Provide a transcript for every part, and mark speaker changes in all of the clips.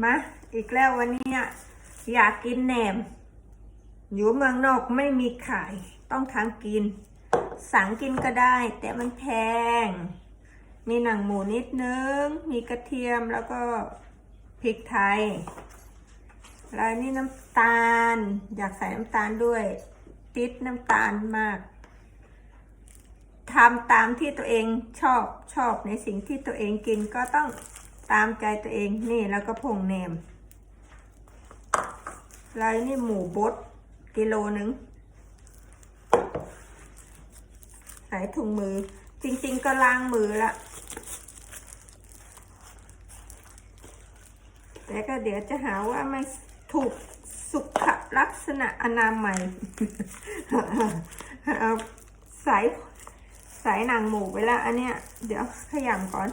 Speaker 1: มาอีกแล้ววันนี้อยากกินแหนม อยู่เมืองนอกไม่มีขาย ต้องทำกิน สั่งกินก็ได้ แต่มันแพง มีหนังหมูนิดนึง มีกระเทียมแล้วก็พริกไทย แล้วนี่น้ำตาล อยากใส่น้ำตาลด้วย ติดน้ำตาลมากทำตามที่ตัวเองชอบชอบในสิ่งที่ตัวเองกินก็ต้อง ตามใจตัวเองนี่แล้วก็ผงแหนมแล้วอันนี่หมูบดกิโลหนึ่งใส่ถุงมือ จริง ๆ ก็ล้างมือละ แต่ก็เดี๋ยวจะหาว่าไม่ถูกสุขลักษณะอนามัยเอาใส่ใส่หนังหมูไปล้วอันเนี้ย เดี๋ยวขยำก่อน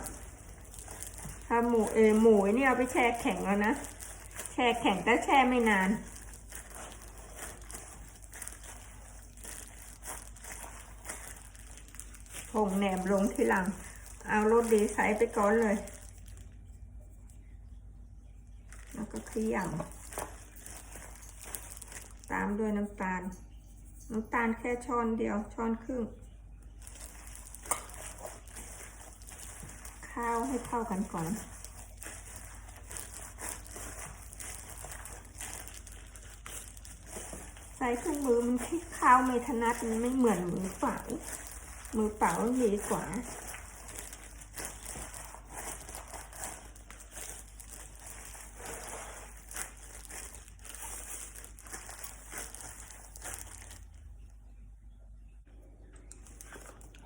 Speaker 1: ถ้าหมูเออหมูนี่เอาไปแช่แข็งแล้วนะ แช่แข็งแต่แช่ไม่นานผงแหนมลงทีหลัง เอารสดีใส่ไปก่อนเลย แล้วก็ขยำตามด้วยน้ำตาล น้ำตาลแค่ช้อนเดียวช้อนครึ่ง ข้าวให้เข้ากันก่อน ใส่ถุงมือมันที่ข้าวไม่ถนัดมันไม่เหมือนมือเปล่า มือเปล่าดีกว่า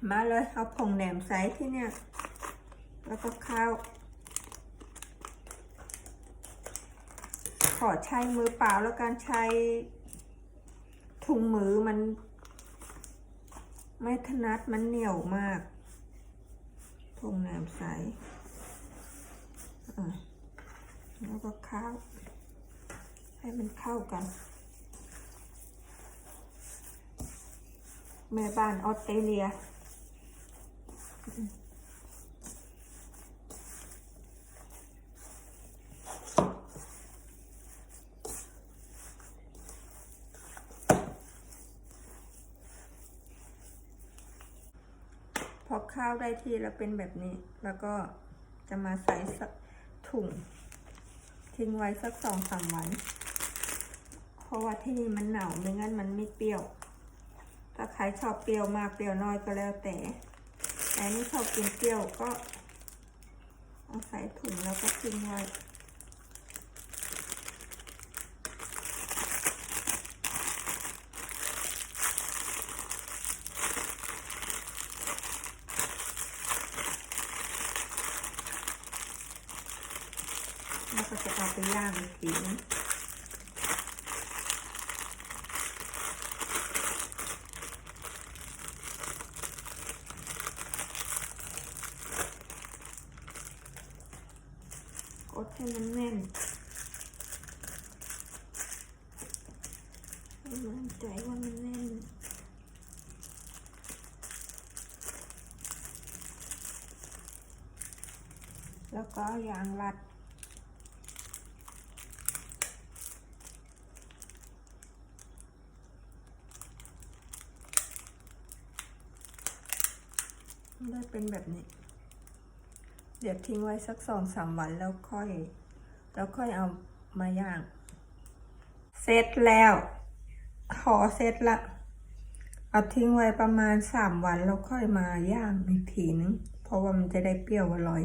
Speaker 1: มาเลยเอาผงแหนมใส่ที่เนี่ย แล้วก็ข้าว ขอใช้มือเปล่าแล้วการใช้ถุงมือมัน ไม่ถนัดมันเหนียวมากผงแหนมใสแล้วก็ข้าว ให้มันเข้ากัน แม่บ้านออสเตรเลีย ข้าวได้ที่แล้วเป็นแบบนี้ แล้วก็จะมาใส่สักถุง ทิ้งไว้สักสองสามวัน เพราะว่าที่นี่มันหนาวไม่งั้นมันไม่เปรี้ยว ถ้าใครชอบเปรี้ยวมากเปรี้ยวน้อยก็แล้วแต่ แต่นี่ชอบกินเปรี้ยวก็เอาใส่ถุงแล้วก็ทิ้งไว้ แล้วก็จะเอาไปย่างกทีนึงกดให้มันแน่นให้มันใจว่ามันแน่นแล้วก็ยางรัด ได้เป็นแบบนี้ เดี๋ยวทิ้งไว้สักสองสามวันแล้วค่อย แล้วค่อยเอามาย่าง เสร็จแล้วห่อเสร็จละเอาทิ้งไว้ประมาณสามวันแล้วค่อยมาย่างอีกทีนึงเพราะว่ามันจะได้เปรี้ยวอร่อย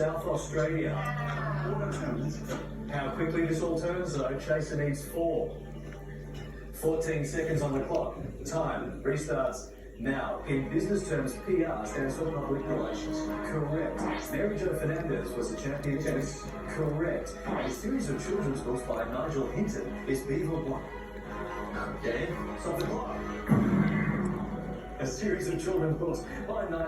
Speaker 2: South Australia. How quickly this all turns, though, Chaser needs four. 14 seconds on the clock. Time restarts now. In business terms, PR stands for public relations. Correct. Mary Jo Fernandez was the champion tennis. Correct. A series of children's books by Nigel Hinton is Beaver One. Dan, stop the clock. A series of children's books by Nigel.